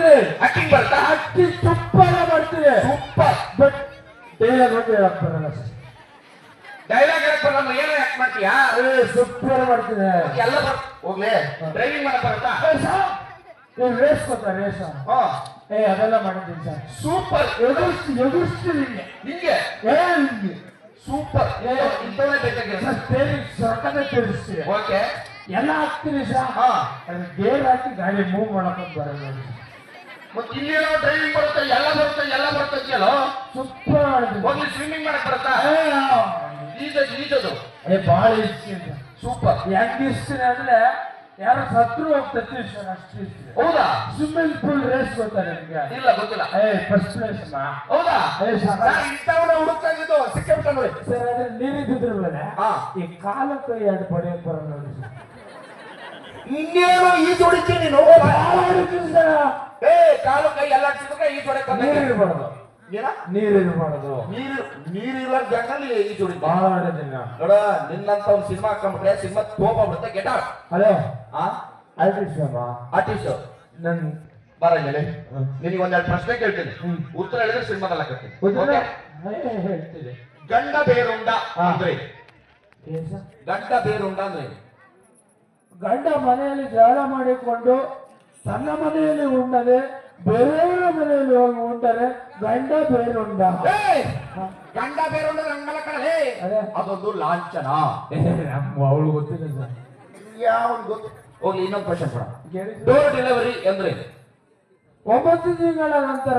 ಮಾಡ್ತೀನಿ. ಅಕ್ಕಿ ಬರ್ತಾ ಅಕ್ಕಿ ಎಲ್ಲ ಮಾಡ್ತೀನಿ. ಸೂಪರ್ ಬಟ್ ಡೈಲಾಗ್ ಹೋಗಿ ಹೇಳಕ್ ಬರಲ್ಲ ಡೈಲಾಗ್ ಹೇಳಕ್ ಬರಲ್ಲ ಏನೋ ಯಾಕೆ ಮಾಡ್ತೀಯಾ? ಏ ಸೂಪರ್ ಮಾಡ್ತೀನಿ. ಎಲ್ಲ ಬರ್ ಹೋಗ್ಲಿ. ಡ್ರೈವಿಂಗ್ ಮಾಡಕ್ ಬರುತ್ತಾ? ಏ ರೇಸ್ ಕೊಟ್ಟ ರೇಸ್ ಹಾ. ಏ ಅದೆಲ್ಲ ಮಾಡಿದ್ದೀನಿ ಸರ್. ಸೂಪರ್ ಎದುರಿಸ್ತಿ ಎದುರಿಸ್ತೀನಿ ನಿಂಗೆ ಏ ಹಿಂಗೆ ಸೂಪರ್ ಏ, ಇಂಥವೇ ಬೇಕಾಗಿಲ್ಲ ಸರ್ ತೇರಿ ಸೊಕ್ಕನೆ ಓಕೆ. ಎಲ್ಲ ಹಾಕ್ತೀನಿ ಸರ್. ಗೇರ್ ಹಾಕಿ ಗಾಡಿ ಮೂವ್ ಮಾಡಕ್ ಬರಲ್ಲ ಇಲ್ಲೇನೋ ಡ್ರೈವಿಂಗ್ ಬರುತ್ತೆ ಎಲ್ಲ ಬರುತ್ತೆ ಎಲ್ಲ ಸೂಪರ್. ಮಾಡಿದ್ದೀನಿ ಹೋಗ್ಲಿ ಸ್ವಿಮ್ಮಿಂಗ್ ಮಾಡಕ್ ಬರುತ್ತಾ? ಆ. ಈಜದು ಏ ಭಾಳ ಇಷ್ಟ ಸೂಪರ್ ಹೆಂಗ್ ಇಷ್ಟ ಅಂದ್ರೆ ಯಾರು ಸತ್ರು ಹೋಗ್ತೈತಿ ಸರ್ ಅಷ್ಟು ಹೌದಾ? ಸ್ವಿಮ್ಮಿಂಗ್ ಪೂಲ್ ರೇಸ್ ಗೊತ್ತಾ ನಿಮ್ಗೆ? ಇಲ್ಲ ಗೊತ್ತಿಲ್ಲ. ಏ ಫಸ್ಟ್ ಪ್ಲೇಸ್ ಹೌದಾ? ಏ, ಸರ್. ನಾನು ಇಂಥವನ್ನ ಹುಡುಕ್ತಾಗಿದ್ದು ಸಿಕ್ಕಿಬಿಟ್ಟ ನೋಡಿ. ಸರ್ ಅದ್ರ ನೀರಿದ್ದಿದ್ರಲ್ಲ. ಈ ಕಾಲಕ್ಕೆ ಎರಡು ಪಡೆಯಕ್ ಬರೋಣ ನೋಡಿ ಇನ್ನೇನು ಈ ಹೊಡಿತೀನಿ ನೀನು? ಸರ್. ಏ ಕಾಲು ಕೈ ಎಲ್ಲ ಸಿದ್ರೆ ಈ ಹೊಡಕ್ ನೀರ್ ಮಾಡೋದು ಏನ? ನೀರ್ ಇರ್ಬಾರ್ದು. ನೀರು ನೀರಿಲ್ಲ ಜಂಗಲ್ಲಿ ಈ ಜೋಡಿ? ಭಾಳ ಹೊಡಿತೀನಿ ನಾ. ನೋಡ ನಿನ್ನಂತ ಒಂದು ಸಿನಿಮಾ ಹಾಕೊಂಡ್ಬಿಟ್ರೆ ಸಿನಿಮಾ ತೋಪ ಬಿಡುತ್ತೆ ಗೆಟ ಹಲೋ ಆ? ಆರ್ಟಿಸ್ಟ್ ಅಮ್ಮ ಆರ್ಟಿಸ್ಟ್. ನನ್ ಬರ ಹೇಳಿ. ನಿನಗೆ ಒಂದೆರಡು ಪ್ರಶ್ನೆ ಕೇಳ್ತೀನಿ. ಉತ್ತರ ಹೇಳಿದ್ರೆ ಸಿನಿಮಾದಲ್ಲಿ ಹಾಕತ್ತೀನಿ. Okay? ಹೇಳ್ತೀನಿ ಗಂಡ ಬೇರುಂಡ. ಅಂದ್ರೆ? ಗಂಡ ಬೇರುಂಡ ಅಂದ್ರೆ? ಗಂಡ ಮನೆಯಲ್ಲಿ ಜಗಳ ಮಾಡಿಕೊಂಡು ತನ್ನ ಮನೆಯಲ್ಲಿ ಉಂಡದೆ ಬೇರೆಯವರ ಮನೆಯಲ್ಲಿ ಹೋಗಿ ಉಂಡರೆ ಗಂಡ ಬೇರುಂಡ! ಗಂಡ ಬೇರುಂಡ ಕಣಲೇ. ಅದೊಂದು ಲಾಂಛನ. ನಮ್ಮ ಅವಳು ಗೊತ್ತಿಲ್ಲ ಯಾವ ಗೊತ್ತು? ಹೋಗ್ಲಿ ಇನ್ನೊಂದು ಕ್ವಶನ್ ಕೊಡ ಡೋರ್ ಡೆಲಿವರಿ ಅಂದ್ರೆ ಒಂಬತ್ತು ತಿಂಗಳ ನಂತರ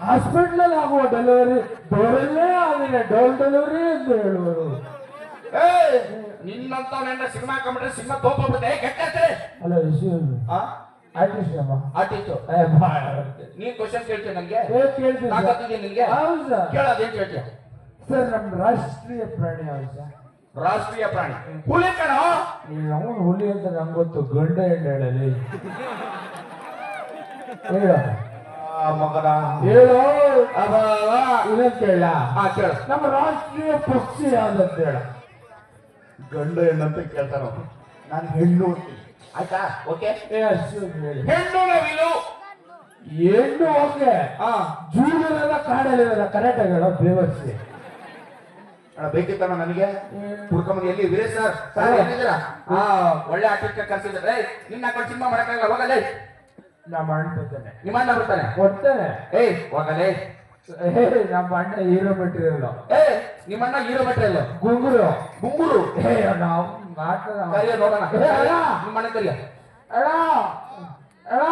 ಹಾಸ್ಪಿಟ್ಲಲ್ಲಿ ಆಗುವ ಡೆಲಿವರಿ ಡೋರಲ್ಲೇ ಆಗಿದೆ ಡೋರ್ ಡೆಲಿವರಿ ಎಂದು ಹೇಳುವರು! ನಿನ್ನಂತ ನನ್ನ ಸಿನಿಮಾ ಕಂಪ್ಯೂಟರ್ ಸಿನಿಮಾ ತೋಪ ಬಿಡುತ್ತೆ ಕೆಟ್ಟ ಅಲ್ಲ ವಿಷಯ ಭಾಳ ಹೊರಟೆ. ನೀನ್ ಕ್ವಶನ್ ಕೇಳ್ತೀನಿ ನನಗೆ. ತಾಕತ್ತಿದೆ ನಿನ್ಗೆ? ಹೌದು. ಕೇಳೋದೇನ್ ಕೇಳ್ತೀಯ? ಸರ್ ನಮ್ಮ ರಾಷ್ಟ್ರೀಯ ಪ್ರಾಣಿ ಯಾವ್ದು ಸರ್? ರಾಷ್ಟ್ರೀಯ ಪ್ರಾಣಿ. ಹುಲಿ ಕಣ? ಅವನು ಹುಲಿ ಅಂತ ನಂಗೆ ಗೊತ್ತು. ಗಂಡ ಹೆಣ್ಣು ಹೇಳಲಿ. ಹೇಳ. ಮಗನ. ಹೇಳು. ಇನ್ನೊಂದು ಕೇಳ. ಹಾ ಕೇಳ. ನಮ್ಮ ರಾಷ್ಟ್ರೀಯ ಪಕ್ಷಿ ಯಾವ್ದಂತ ಹೇಳ. ಗಂಡ ಹೆಣ್ಣಂತ ಕೇಳ್ತಾರ ನಾನು ಹೆಣ್ಣು ಅಂತೀನಿ. ಆಯ್ತಾ ಓಕೆ ಹೆಣ್ಣು ನವಿಲು ಹೆಣ್ಣು ಓಕೆ ಆ ಜೂಲಿರಲ್ಲ ಕಾಡಲ್ಲಿರಲ್ಲ ಕರೆಕ್ಟ್ ಆಗಿ ಹೇಳೋ ಬೇವರ್ಸಿ ಅಣ್ಣ ಬೇಕಿತ್ತಣ್ಣ ನನಗೆ? ಹುಡ್ಕೊಂಬಂದು ಎಲ್ಲಿ? ವೀರೇಶ್ ಸರ್ ಸರ್ ಎಲ್ಲಿದ್ದೀರಾ ಆ ಒಳ್ಳೆ ಆಟಿಕೆ ಕರ್ಸಿದ್ರೆ ನಿನ್ನ ಹಾಕೊಂಡು ಸಿನಿಮಾ ಮಾಡಕ್ಕಾಗಲ್ಲ ಹೋಗಲೇ. ನಮ್ಮ ಅಣ್ಣ ಬರ್ತಾನೆ. ನಿಮ್ಮ ಅಣ್ಣ ಬರ್ತಾನೆ? ಬರ್ತಾನೆ. ಏಯ್ ಹೋಗಲೇ. ನಮ್ಮ ಅಣ್ಣ ಹೀರೋ ಮೆಟೀರಿಯಲ್ ಏ ನಿಮ್ಮ ಅಣ್ಣ ಹೀರೋ ಮೆಟೀರಿಯಲ್ ಗುಂಗುರು. ಗುಂಗುರು. ಏ ನಾವು ಕರಿಯ ನೋಡೋಣ. ನಿಮ್ಮ ಅಣ್ಣ ಕರಿಯ. ಅಣ್ಣ ಅಣ್ಣ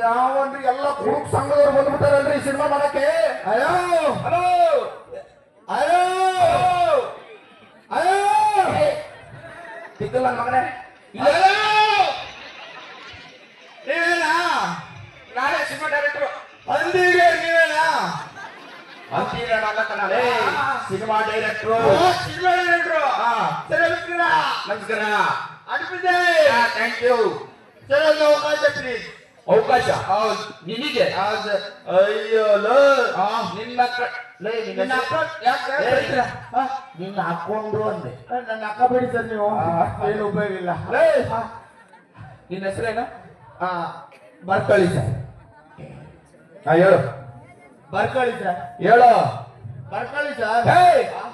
ಯಾವನ್ರಿ ಎಲ್ಲ ಕುರುಕ್ ಸಂಘದವ್ರು ಬಂದ್ಬಿಟ್ಟಾರಲ್ರಿ ಸಿನಿಮಾ ಮಾಡಕ್ಕೆ? ಅಯ್ಯೋ. ಹಲೋ. ಅಯ್ಯೋ. ಅಯ್ಯೋ ಸಿಕ್ಕಲ್ಲ ಮಗನೇ. ಅಯ್ಯೋ ನೀವೇನಾ ನಾನೇ ಸಿನಿಮಾ ಡೈರೆಕ್ಟ್ರು ಅಂದಿಗೆ ನೀವೇನಾ ಅಂತೀರಣ ಅಲ್ಲ ಕಣಲೇ ಸಿನಿಮಾ ಡೈರೆಕ್ಟ್ರು. ಸಿನಿಮಾ ಡೈರೆಕ್ಟ್ರು. ನಮಸ್ಕಾರ ನಮಸ್ಕಾರ. ಅಡ್ಬಿದ್ದೆ ಥ್ಯಾಂಕ್ ಯು ಸರ್ ಒಂದು ಅವಕಾಶ ಪ್ಲೀಸ್ ಅವಕಾಶ? ಹೌದು. ನಿನಗೆ ಅಯ್ಯೋ ಲೋ. ನಿನ್ನ ನಿನ್ನ? ನಿನ್ನ ಹಾಕೊಂಡ್ರು ಅಂದೆ. ನನ್ನ ಅಕ್ಕ ಬಿಡಿ ಸರ್ ನೀವು. ಏನು ಉಪಯೋಗ ಇಲ್ಲ. ನಿನ್ನ ಹೆಸರೇನು? ಬರ್ಕೊಳ್ಳಿ ಸರ್. ಹೇಳು. ಬರ್ಕೊಳ್ಳಿ ಸರ್. ಹೇಳು. ಬರ್ಕೊಳ್ಳಿ ಸರ್ ಹೇ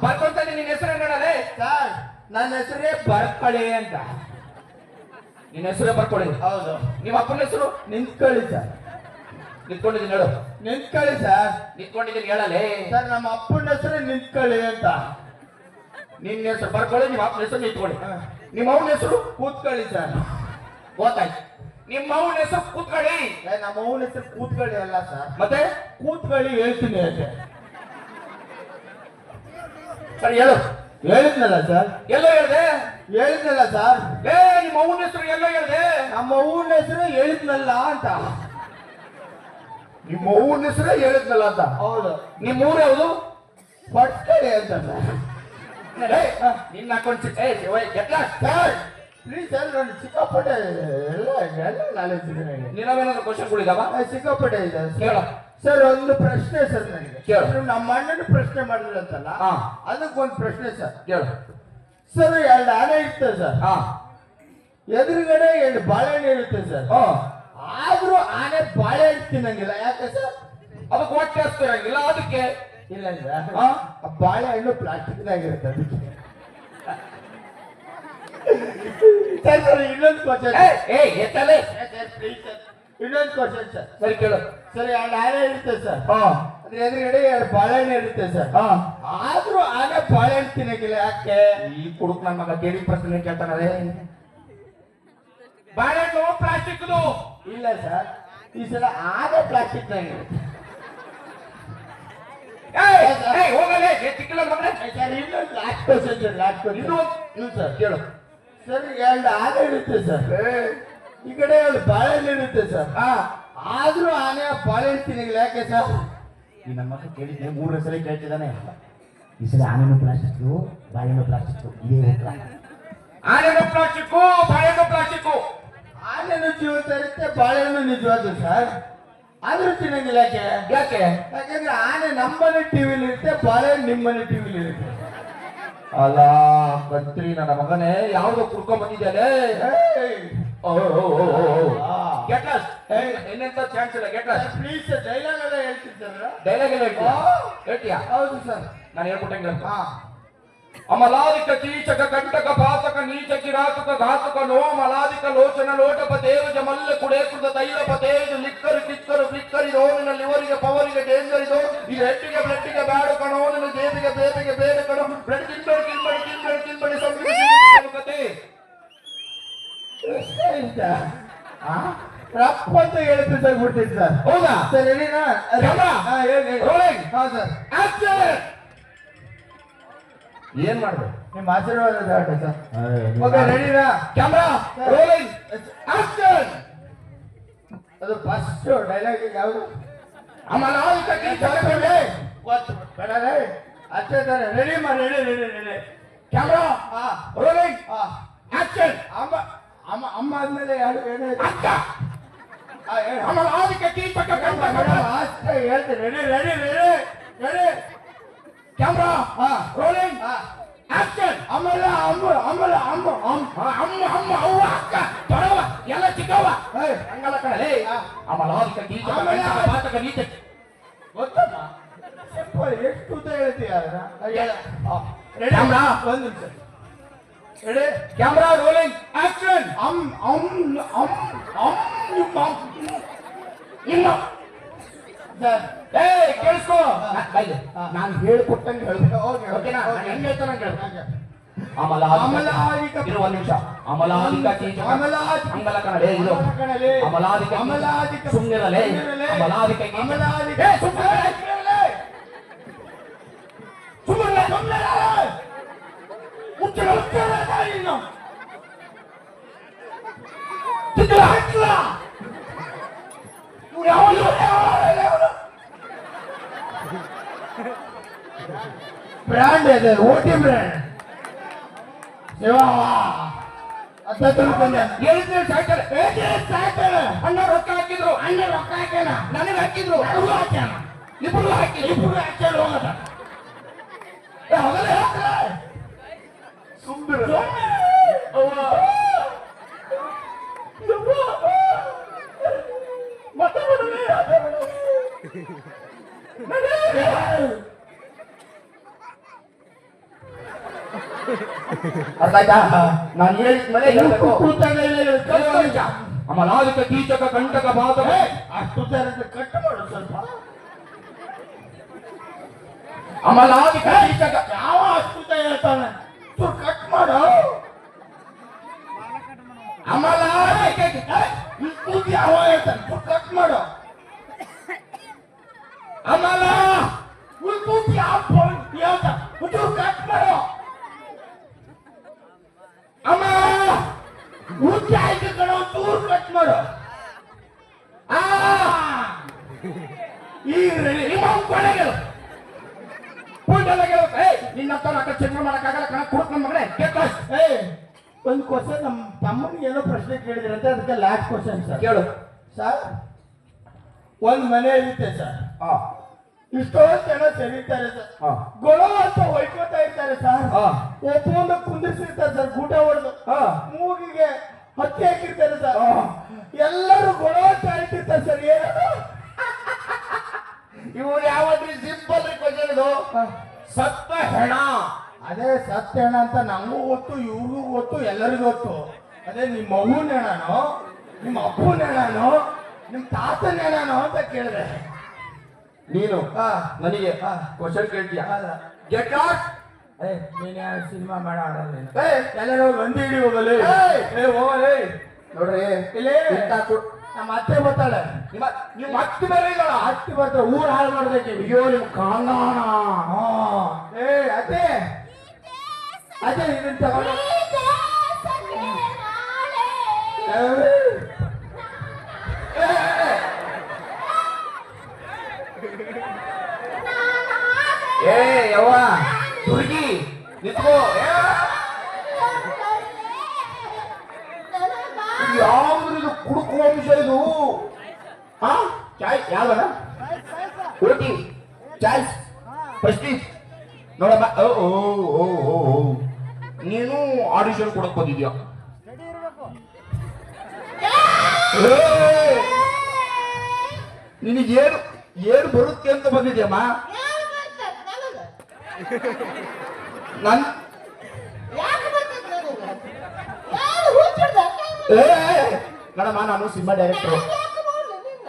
ಬರ್ಕೊಂತಾನೆ ನಿನ್ನ ಹೆಸರು ನೋಡಲೇ ಸರ್ ನನ್ನ ಹೆಸರೇ ಬರ್ಕೊಳ್ಳಿ ಅಂತ. ನಿನ್ನ ಹೆಸರೇ ಬರ್ಕೊಳ್ಳಿ. ಹೌದು. ನಿಮ್ಮ ಅಪ್ಪನ ಹೆಸರು? ನಿಂತ್ಕೊಳ್ಳಿ ಸರ್ ನಿಂತ್ಕೊಂಡಿದ್ದೀನಿ ಹೇಳು ನಿಂತ್ಕೊಳ್ಳಿ ಸರ್ ನಿಂತ್ಕೊಂಡಿದ್ದೀನಿ ಹೇಳಲೇ. ಸರ್ ನಮ್ಮ ಅಪ್ಪನ ಹೆಸರು ನಿಂತ್ಕೊಳ್ಳಿ ಅಂತ. ನಿನ್ನ ಹೆಸರು ಬರ್ಕೊಳ್ಳಿ ನಿಮ್ಮ ಅಪ್ಪನ ಹೆಸರು ನಿಂತ್ಕೊಳ್ಳಿ. ನಿಮ್ಮ ಅವನ ಹೆಸರು? ಕೂತ್ಕೊಳ್ಳಿ ಸರ್ ಗೊತ್ತಾಯ್ತು. ನಿಮ್ಮ ಅವನ ಹೆಸರು ಕೂತ್ಕೊಳ್ಳಿ. ನಮ್ಮ ಅವನ ಹೆಸರು ಕೂತ್ಕೊಳ್ಳಿ ಅಲ್ಲ ಸರ್ ಮತ್ತೆ? ಕೂತ್ಕೊಳ್ಳಿ ಹೇಳ್ತೀನಿ ಅಂತೆ ಸರಿ ಹೇಳು ಹೇಳಿದ್ನಲ್ಲ ಸರ್. ಎಲ್ಲ ಹೇಳ್ದೆ? ಹೇಳಿದ್ನಲ್ಲ ಸರ್. ಏ ನಿಮ್ಮ ಅವನ ಹೆಸರು ಎಲ್ಲ ಹೇಳ್ದೆ? ನಮ್ಮ ಅವನ ಹೆಸರು ಹೇಳಿದ್ನಲ್ಲ ಅಂತ. ನಿಮ್ಮ ಅವ್ವನ ಹೆಸರೇ ಹೇಳಿದ್ನಲ್ಲ ಅಂತ. ಹೌದು. ನಿಮ್ಮ ಊರು ಯಾವುದು? ಪಟ್ಕೊಳ್ಳಿ ಅಂತ ಸರ್. ನಿನ್ನ ಅಕೌಂಟ್ ಏ ಎಟ್ಲ ಸರ್ ಪ್ಲೀಸ್ ಸರ್ ನಾನು ಸಿಕ್ಕಾಪಟ್ಟೆ ಎಲ್ಲ ಎಲ್ಲ ನಾಲೆಜ್ ಇದೆ ನಿನ್ನವೇನಾದ್ರು ಕ್ವಶನ್ಗಳಿದಾವ ಸಿಕ್ಕಾಪಟ್ಟೆ ಇದೆ ಕೇಳು. ಸರ್ ಒಂದು ಪ್ರಶ್ನೆ ಸರ್ ನನಗೆ. ಕೇಳು. ನೀವು ನಮ್ಮ ಅಣ್ಣನ ಪ್ರಶ್ನೆ ಮಾಡಿದ್ರಂತಲ್ಲ? ಹಾ. ಅದಕ್ಕೊಂದು ಪ್ರಶ್ನೆ ಸರ್. ಕೇಳು. ಸರ್ ಎರಡು ಆನೆ ಇರ್ತದೆ ಸರ್. ಹಾ. ಎದುರುಗಡೆ ಎರಡು ಬಾಳೆಹಣ್ಣು ಇರುತ್ತೆ ಸರ್. ಹಾ. ಆದ್ರೂ ಆನೆ ಬಾಳೆಹಣ್ಣು ತಿನ್ನಂಗಿಲ್ಲ. ಯಾಕೆ ಸರ್? ಅದಕ್ಕೆ ಹೊಟ್ಟೆ ಹಸ್ತಿರಂಗಿಲ್ಲ. ಅದಕ್ಕೆ? ಇಲ್ಲ ಸರ್ ಹಾ? ಆ ಬಾಳೆಹಣ್ಣು ಪ್ಲಾಸ್ಟಿಕ್ನಾಗಿರುತ್ತೆ ಅದಕ್ಕೆ. ಸರ್ ಸರ್ ಇನ್ನೊಂದು ಕ್ವಶನ್ ಏ ಏ ಎತ್ತಲೆ ಇನ್ನೊಂದು ಕ್ವಶನ್ ಸರ್ ಸರಿ ಕೇಳು. ಸರಿ ಎರಡು ಆನೆ ಇರುತ್ತೆ ಸರ್ ಹಾ. ಅದ್ರ ಎದುರುಗಡೆ ಎರಡು ಬಾಳೆಹಣ್ಣು ಇರುತ್ತೆ ಸರ್ ಹಾ. ಆದ್ರೂ ಆನೆ ಬಾಳೆಹಣ್ಣು ತಿನ್ನಕ್ಕಿಲ್ಲ. ಯಾಕೆ? ಈ ಕುಡುಕ್ ನನ್ನ ಮಗ ಕೇಳಿ ಪ್ರಶ್ನೆ ಕೇಳ್ತಾನರೆ ಬಾಳೆಹಣ್ಣು ಪ್ಲಾಸ್ಟಿಕ್ದು. ಇಲ್ಲ ಸರ್ ಈ ಸಲ ಆನೆ ಪ್ಲಾಸ್ಟಿಕ್ನಾಗಿರುತ್ತೆ ಏಯ್ ಏಯ್ ಹೋಗಲೇ ಎತ್ತಿಕ್ಕಿಲ್ಲ ಮಗನೇ. ಸರ್ ಇನ್ನೊಂದು last question sir last question ಇನ್ನೊಂದು. ಸರ್ ಕೇಳು. ಸರ್ ಎರಡು ಆನೆ ಇರುತ್ತೆ ಸರ್ ಈ ಕಡೆ ಅಲ್ಲಿ ಬಾಳೆಹಣ್ಣು ಇರುತ್ತೆ ಸರ್. ಹಾ. ಆದ್ರೂ ಆನೆ ಬಾಳೆಹಣ್ಣು ತಿನ್ನಂಗಿಲ್ಲ ಯಾಕೆ ಸರ್? ಈ ನಮ್ಮ ಮಗ ಕೇಳಿದ್ದೆ ಮೂರನೇ ಸಲ ಕೇಳ್ತಿದ್ದಾನೆ. ಈ ಸಲ ಆನೆನು ಪ್ಲಾಸ್ಟಿಕ್ ಬಾಳೆಹಣ್ಣು ಪ್ಲಾಸ್ಟಿಕ್ ಇದೇ ಉತ್ತರ. ಆನೆನು ಪ್ಲಾಸ್ಟಿಕ್ ಬಾಳೆಹಣ್ಣು ಪ್ಲಾಸ್ಟಿಕ್ ಆನೆನು ಜೀವಂತ ಇರುತ್ತೆ ಬಾಳೆಹಣ್ಣು ನಿಜವಾದ್ರು ಸರ್. ಆದ್ರೂ ತಿನ್ನಂಗಿಲ್ಲ ಯಾಕೆ? ಯಾಕೆ? ಯಾಕಂದ್ರೆ ಆನೆ ನಮ್ಮನೆ ಟಿವಿಲಿ ಇರುತ್ತೆ ಬಾಳೆಹಣ್ಣು ನಿಮ್ಮನೆ ಟಿವಿಲಿ ಇರುತ್ತೆ. ಅಲ್ಲ ಕತ್ರಿ ನನ್ನ ಮಗನೇ ಯಾವ್ದೋ ಕುಡ್ಕೊಂಡ್ ಬಂದಿದ್ದಾನೆ ಏಯ್! ಓ ಓ ಓ ಓ ಆ. ಗೆಟ್ಲಸ್ ಇನ್ನೆಂತ ಚಾನ್ಸ್ ಇಲ್ಲ ಗೆಟ್ಲಸ್ ಪ್ಲೀಸ್ ಡೈಲಾಗ್ ಎಲ್ಲ ಹೇಳ್ತೀನಿ ಸರ್ ಡೈಲಾಗ್ ಎಲ್ಲ ಹೇಳ್ತೀಯಾ ಆ. ಹೇಳ್ತೀಯಾ ಹೌದು ಸರ್ ನಾನು ಹೇಳ್ಕೊಟ್ಟಂಗೆ ಹಾ ಅಮಲಾದಿಕ ಕೀಚಕ ಕಂಟಕ ಪಾತಕ ನೀಚ ಕಿರಾತಕ ಘಾತಕ ನೋ ಮಲಾದಿಕ ಲೋಚನ ಲೋಟಪ ತೇವಜ ಮಲ್ಲ ಕುಡೇಕೃತ ತೈಲಪ ತೇಜ ಲಿಕ್ಕರು ಕಿಕ್ಕರು ಫ್ಲಿಕ್ಕರಿ ರೋನಿನ ಲಿವರಿಗೆ ಪವರಿಗೆ ಡೇಂಜರ್ ಇದು ಇದು ಹೆಟ್ಟಿಗೆ ಬ್ಲಡ್ಡಿಗೆ ಬ್ಯಾಡು ಕಣೋ ನಿನ್ನ ದೇವಿಗೆ ಬೇಬಿಗೆ ಬೇರೆ ಕಣೋ ಬ್ಲಡ್ ಕಿಲ್ಬಡಿ ಅಂತ ಹೇಳಿದ್ರೆ ಸರ್ ಬಿಡ್ತೀನಿ ಸರ್ ಹೌದಾ ಸರ್ ರೆಡಿನಾ Camera. ಹಾ ಹೇಳಿ ಹೇಳಿ. Rolling. ಹಾ ಸರ್ Action! ಏನ್ ಮಾಡ್ಬೇಕು ನಿಮ್ಮ ಆಶೀರ್ವಾದ ದಾಟ ಸರ್ ಓಕೆ ರೆಡಿನಾ ಕ್ಯಾಮ್ರಾ ರೋಲಿಂಗ್ ಆಕ್ಷನ್ ಅದು ಫಸ್ಟ್ ಡೈಲಾಗ್ ಯಾವುದು ಅಮಲಾದಿಕ ಕೀಚಕ ಕಂಟಕ ಗೊತ್ತು ಬೇಡ ರೇ ಅಷ್ಟೇ ತಾನೆ ರೆಡಿ ಮಾಡಿ ರೆಡಿ ರೆಡಿ ರೆಡಿ ಕ್ಯಾಮ್ರಾ ಹಾ ರೋಲಿಂಗ್ ಹಾ ಆಕ್ಷನ್ ಅಮ್ಮ ಅಮ್ಮ ಅಮ್ಮ ಆದ್ಮೇಲೆ ಯಾರು ಏನು ಅಕ್ಕ ಹಾ ಹೇಳಿ ಅಮಲಾದಿಕ ಕೀಚಕ ಕಂಟಕ ಅಷ್ಟೇ ಹೇಳ್ತೀನಿ ready ready ready ready camera ಹಾ ರೋಲಿಂಗ್ ಹಾ ಆಕ್ಷನ್ ಆಮೇಲೆ ಅಮ್ಮ ಆಮೇಲೆ ಅಮ್ಮ ಅಮ್ಮ ಅಮ್ಮ ಅಮ್ಮ ಅವ್ವ ಅಕ್ಕ ದೊಡವ ಎಲ್ಲ ಚಿಕ್ಕವ ಏಯ್, ಹಂಗಲ್ಲ ಕಣಲೆ ಅಮಲಾದಿಕ ಕೀಚಕ ಆಮೇಲೆ ಕಂಟಕ ಪಾತಕ ನೀಚ ಗೊತ್ತಮ್ಮ ಸಿಂಪಲ್ ಎಷ್ಟು ಉದ್ದ ಹೇಳ್ತೀಯ ಅದನ್ನ ರೆಡಿ ಕ್ಯಾಮ್ರಾ. ಒಂದು ನಿಮಿಷ ರೆಡಿ ಕ್ಯಾಮ್ರಾ ರೋಲಿಂಗ್ ಆಕ್ಷನ್ ಅಮ್ ಅಮ್ ಅಮ್ ಅಮ್ ನಿಮ್ಮ ಅಮ್. ಇಲ್ಲ ಸರ್ ಏ ಕೇಳಿಸ್ಕೋ ಹಾ. ಬೈಲೆ ಹಾ. ನಾನು ಹೇಳ್ಕೊಟ್ಟಂಗೆ ಹೇಳ್ಬೇಕು ಓಕೆ ಓಕೆನಾ ನಾನು ಹೆಂಗ್ ಹೇಳ್ತಾನೆ ಹಂಗ್ ಹೇಳ್ಬೇಕು. ಹಾಗೆ. ಅಮಲಾದಿಕ ಅಮಲಾದಿಕ ಇರು ಒಂದ್ ನಿಮಿಷ ಅಮಲಾದಿಕ ಕೀಚಕ ಅಮಲಾದಿಕ- ಹಂಗಲ್ಲ ಕಣಲೆ ಇದು Amala ಕಣಲೆ. ಅಮಲಾದಿಕ ಅಮಲಾದಿಕ ಸುಮ್ಮನಿರಲೆ ಸುಮ್ನಿರಲೆ. ಅಮಲಾದಿಕ Keechaka. Brand, brand. Yeah. Yeah. Yeah. Yeah. Yeah. Yeah. Yeah. Yeah. Yeah. Yeah. Yeah. Yeah. ನಾನು ಹೇಳಿದ ಅಮಲಾದಿಕ ಕೀಚಕ ಕಂಟಕ ಬಾಧಕ ಅಷ್ಟು ಕಟ್ ಮಾಡು ಸ್ವಲ್ಪ. ಅಮಲಾದಿಕ ಕೀಚಕ. ಯಾವ ಅಷ್ಟು ಹೇಳ್ತಾನೆ? ಚೂರು ಕಟ್ ಮಾಡು. ಅಮಲಾದಿಕ ಇಷ್ಟು ಯಾವ ಹೇಳ್ತಾನೆ? ಚೂರು ಕಟ್ ಮಾಡು. ಅಮಲ ಉಳ್ದು ಯಾವ ಹೇಳ್ತಾನೆ? ಚೂರು ಕಟ್ ಮಾಡು. ಅಮ ಊಟ ಆಯ್ತು ಕಣ ಚೂರು ಕಟ್ ಮಾಡು. ಆ ಈಗ ready. ನಿಮ್ಮ ಕೊನೆಗೆ ನಿನ್ನ ನಿನ್ನಂತ ನಾಲ್ಕು ಚಿತ್ರ ಮಾಡಕ್ಕಾಗಲ್ಲ ಕಣ ಕುಡುಕ್ ನಮ್ಮ ಮಗನೇ ಏ ಒಂದು ಕ್ವಶನ್ ನಮ್ಮ ತಮ್ಮನಿಗೆ ಏನೋ ಪ್ರಶ್ನೆ ಕೇಳಿದ್ರಂತೆ ಅದಕ್ಕೆ ಲಾಸ್ಟ್ ಕ್ವಶನ್ ಸರ್ ಕೇಳು. ಸರ್ ಒಂದ್ ಮನೆ ಇರುತ್ತೆ ಸರ್ ಹಾ ಇಷ್ಟೊಂದು ಜನ ಸೆಳೀತಾರೆ ಸರ್ ಗೊಳ ಅಂತ ಹೊಯ್ಕೋತಾ ಇರ್ತಾರೆ ಸರ್. ಹಾ. ಒಬ್ಬೊಂದು ಕುಂದಿರ್ಸಿರ್ತಾರೆ ಸರ್ ಗೂಟ ಹೊಡೆದು. ಹಾ. ಮೂಗಿಗೆ ಹತ್ತಿ ಹಾಕಿರ್ತಾರೆ ಸರ್. ಎಲ್ಲರೂ ಗೊಳ ಅಂತ ಹೇಳ್ತಿರ್ತಾರೆ ಸರ್. ಏನು ಇವ್ರು ಯಾವತ್ರಿ ಸಿಂಪಲ್ ಕ್ವಶನ್ ಇದು? ಸತ್ತ ಹೆಣ. ಅದೇ ಸತ್ಯಣ ಅಂತ ನಮಗೂ ಗೊತ್ತು ಇವ್ರಿಗೂ ಗೊತ್ತು ಎಲ್ಲರಿಗೂ ಗೊತ್ತು. ಅದೇ ನಿಮ್ಮ ಮಗುನ ಹೆಣನೋ ನಿಮ್ಮ ಅಪ್ಪನ ಹೆಣನೋ ನಿಮ್ಮ ತಾತನ ಹೆಣನೋ ಅಂತ ಕೇಳಿದೆ. ನೀನು. ನನಗೆ. ಕ್ವಶನ್ ಕೇಳ್ತೀಯ. ಗೆಟ್ ಏ ನೀನ್ ಸಿನಿಮಾ ಮಾಡ ಎಲ್ಲರೂ ಒಂದಿ ಹಿಡಿ ಹೋಗಲಿ. ಏ. ಹೋಗಲಿ. ನೋಡ್ರಿ ಇಲ್ಲಿ. ನಮ್ಮ ಅತ್ತೆ ಬರ್ತಾಳೆ. ನಿಮ್ಮ ನಿಮ್ಮ ಮತ್ತೆ ಬೇರೆ ಇದ್ದಾಳ. ಅತ್ತಿ ಬರ್ತಾಳೆ ಊರ್ ಹಾಳು ಮಾಡ್ದಕ್ಕೆ ಅಯ್ಯೋ ನಿಮ್ ಕಾಂದಾಣ ಹಾ. ಏ ಅತ್ತೆ. ಅದೇ ಇದನ್ನ ತಗೊಂಡು. ನಿಂತ್ಕೋ. ಯಾವ್ದು ಕುಡುಕು ವಂಶ ಇದು? ಹಾ? ಚಾಯ್ ಯಾವ್ದನ ಓಟಿ ಚಾಯ್ಸ್ ಪ್ರೆಸ್ಟೀಜ್. ನೋಡಮ್ಮ. ಓ ಓ ಓ. ನೀನು ಆಡಿಷನ್ ಕೊಡಕ್ ಬಂದಿದ್ಯಾ? ನಿನಗೇನು, ಏನು ಬರುತ್ತೆ ಅಂತ ಬಂದಿದ್ಯಮ್ಮ? ನನ್ ಏ, ನೋಡಮ್ಮ ನಾನು ಸಿನಿಮಾ ಡೈರೆಕ್ಟರ್.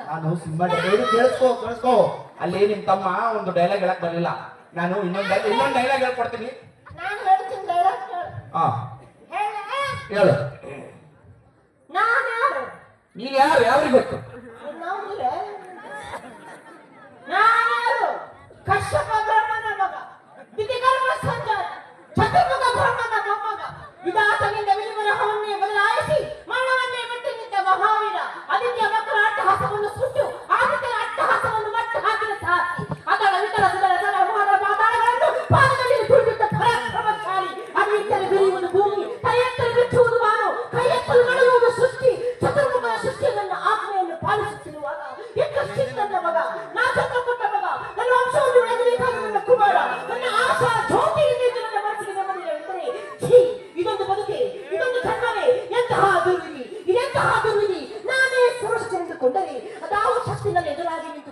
ನಾನು ಸಿನಿಮಾ ಡೈರೆಕ್ಟರ್. ಕೇಳಿಸ್ಕೋ ಕೇಳಿಸ್ಕೋ. ಅಲ್ಲಿ ನಿಮ್ ತಮ್ಮ ಒಂದು ಡೈಲಾಗ್ ಹೇಳಕ್ ಬರಲಿಲ್ಲ. ನಾನು ಇನ್ನೊಂದು ಇನ್ನೊಂದು ಡೈಲಾಗ್ ಹೇಳ್ಕೊಡ್ತೀನಿ ಹಾ ಹೇಳು ನೀನ್ ಯಾರು? ಯಾವ್ರಿಗೆ ಗೊತ್ತು? ಚತುರ್ಮುಖ ಧರ್ಮದ ಮೊಮ್ಮಗ ವಿಧಾತನಿಂದ ವಿನಿಮರಹವನ್ನೇ ಬದಲಾಯಿಸಿ ಮರಣವನ್ನೇ ಬಿಟ್ಟು ನಿಂತ ಮಹಾವೀರ ಆದಿತ್ಯ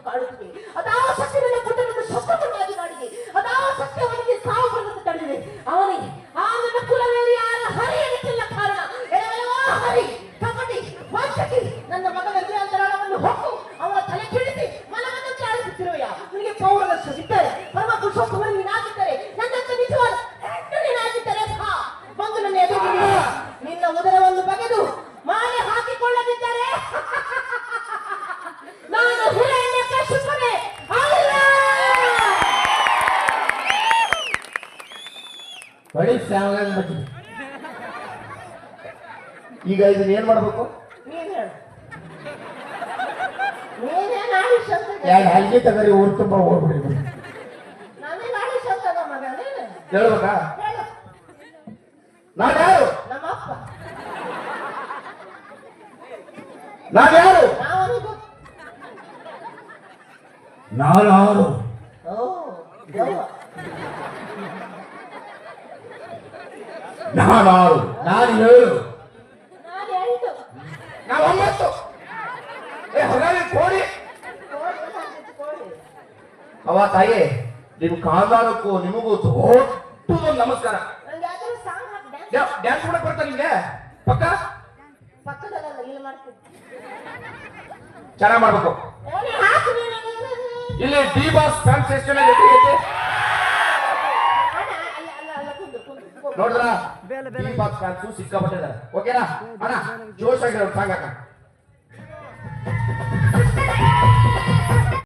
ಎದುರಾಗಿ ನಿಂತು ಬಗ್ಗೆ ಈಗ ಇದನ್ನ ಏನ್ ಮಾಡ್ಬೇಕು? ಎರಡು ಹಲ್ಗೆ ತಗರಿ ಊರು ತುಂಬಾ ಹೋಗ್ಬಿಡಿ ಹೇಳ್ಬೇಕಾ? ಹೇಳು. ನಾನ್ ಯಾರು ನಾನು ಯಾರು ನಾನು ಓ ನಾನು ಆರು ನಾನು ಏಳು ನಾವು ಒಂಬತ್ತು ಏ ಹೊರಗೆ ಕೋಡಿ. ಅವ ತಾಯಿ ನಿಮ್ ಕಾಂದಾರಕ್ಕೂ ನಿಮಗೂ ದೊಡ್ಡದೊಂದು ನಮಸ್ಕಾರ. ಡ್ಯಾನ್ಸ್ ಮಾಡಕ್ ಬರ್ತಾ ನಿಮ್ಗೆ ಪಕ್ಕ? ಚೆನ್ನಾಗ್ ಮಾಡ್ಬೇಕು. ಇಲ್ಲಿ ಡಿ ಬಾಸ್ ಫ್ಯಾನ್ಸ್ ಎಷ್ಟು ಐತೆ? ನೋಡಿದ್ರಾ ದೀಪಕ್ ಕಾಂತು ಸಿಕ್ಕಾಪಟ್ಟಿದ್ದಾರೆ ಓಕೆನಾ ಅಣ್ಣ ಜೋಶ್ ಆಗಿರೋ ಸಾಗಕ್ಕ